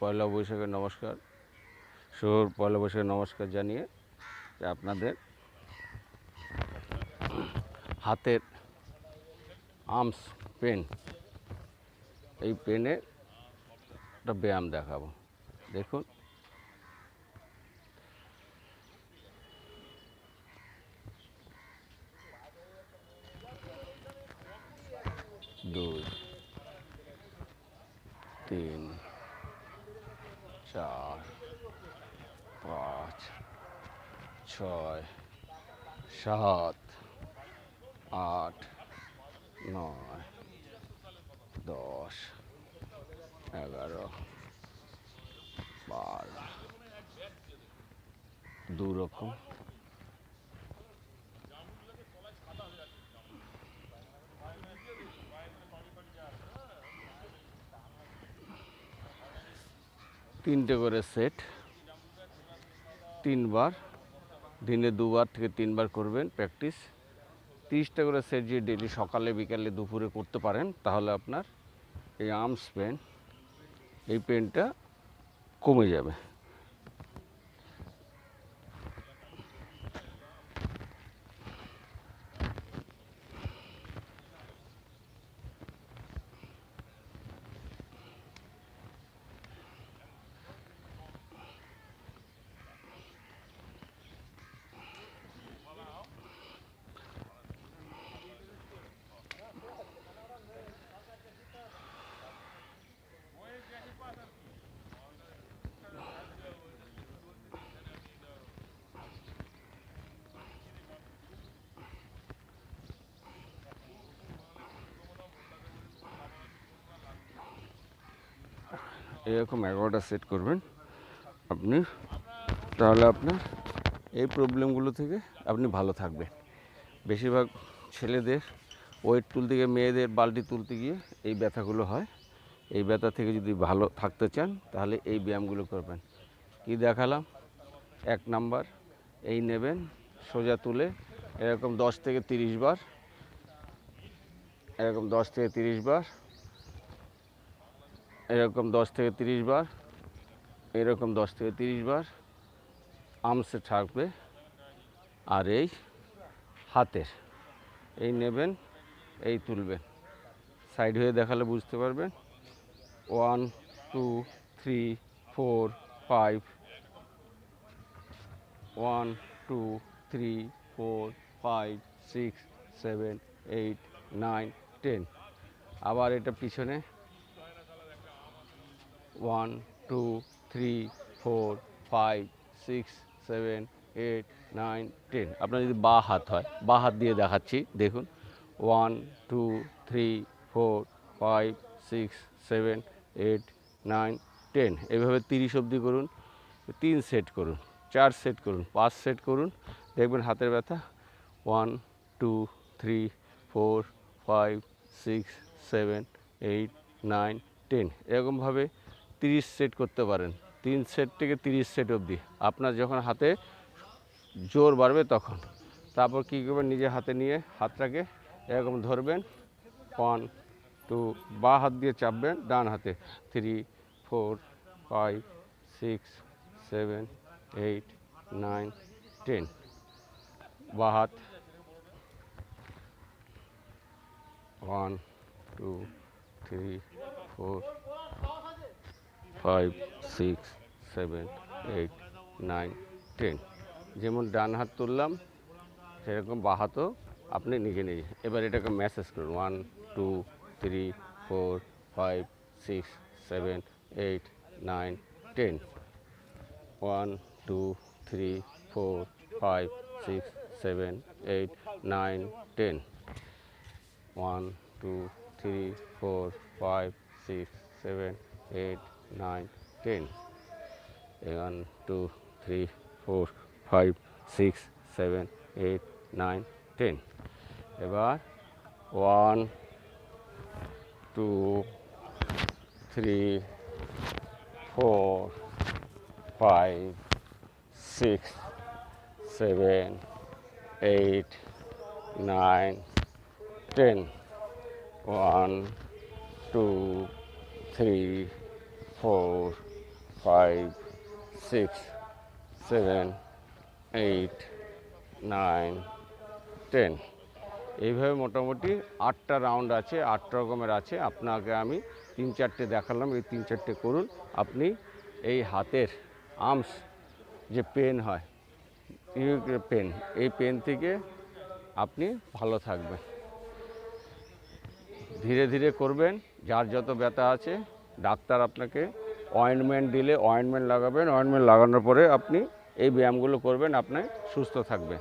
পয়লা বৈশাখের নমস্কার। শুভ পয়লা বৈশাখের নমস্কার জানিয়ে যে আপনাদের হাতের আর্মস পেন এই পেনে একটা ব্যায়াম দেখাবো। দেখুন। দুই, তিন চার পাঁচ ছয় সাত আট নয় দশ এগারো বারো। দু রকম তিনটে করে সেট তিনবার, দিনে দুবার থেকে তিনবার করবেন প্র্যাকটিস তিরিশটা করে সেট যদি ডেলি সকালে, বিকালে, দুপুরে করতে পারেন, তাহলে আপনার এই আর্মস পেন এই পেনটা কমে যাবে। এরকম এগারোটা সেট করবেন। আপনি, তাহলে আপনার এই প্রবলেমগুলো থেকে আপনি ভালো থাকবেন। বেশিরভাগ ছেলেদের ওয়েট তুলতে গিয়ে মেয়েদের বালতি তুলতে গিয়ে এই ব্যথাগুলো হয়। এই ব্যথা থেকে যদি ভালো থাকতে চান, তাহলে এই ব্যায়ামগুলো করবেন। কি দেখালাম? এক নাম্বার এই নেবেন, সোজা তুলে, এরকম দশ থেকে তিরিশ বার, এরকম দশ থেকে তিরিশ বার এরকম দশ থেকে তিরিশ বার, এরকম দশ থেকে তিরিশ বার আমসে থাকবে আর এই হাতের। এই নেবেন, এই তুলবেন। সাইড হয়ে দেখালে বুঝতে পারবেন। One, two, three, four, five. One, two, three, four, five, six, seven, eight, nine, ten. আবার এটা পিছনে one, two, three, four, five, six, seven, eight, nine, ten. আপনার যদি বা হাত হয়, বা হাত দিয়ে দেখাচ্ছি, দেখুন। One, two, three, four, five, six, seven, eight, nine, ten. এভাবে তিরিশ অবধি করুন, তিন সেট করুন, চার সেট করুন, পাঁচ সেট করুন। দেখবেন হাতের ব্যথা। One, two, three, four, five, six, seven, eight, nine, ten. এরকমভাবে তিরিশ সেট করতে পারেন। তিন সেট থেকে তিরিশ সেট অবধি। আপনার যখন হাতে জোর বাড়বে তখন। তারপর কী করবেন? নিজে হাতে নিয়ে হাতটাকে এরকম ধরবেন। ওয়ান, টু, বা হাত দিয়ে চাপবেন ডান হাতে। Three, four, five, six, seven, eight, nine, ten. বা হাত। One, two, three, four five six seven eight nine ten যেমন ডান হাত তুললাম, সেরকম বা হাতও আপনি নিজে নিজে। এবার এটাকে ম্যাসেজ করুন। One two three four five six seven eight nine ten one two three four five six seven eight nine ten one two three four five six seven eight nine ten one two three four five six seven eight nine ten এবার one two three four five six seven eight nine ten one two three four five six seven eight nine ten এইভাবে মোটামুটি আটটা round আছে, আটটা রকমের আছে। আপনাকে আমি তিন চারটে দেখালাম, এই তিন চারটে করুন। আপনি এই হাতের আর্মস যে পেন হয় পেন এই পেন থেকে আপনি ভালো থাকবেন। ধীরে ধীরে করবেন, যার যত ব্যথা আছে ডাক্তার আপনাকে অয়েন্টমেন্ট দিলে অয়েন্টমেন্ট লাগাবেন অয়েন্টমেন্ট লাগানোর পরে আপনি এই ব্যায়ামগুলো করবেন, আপনি সুস্থ থাকবেন।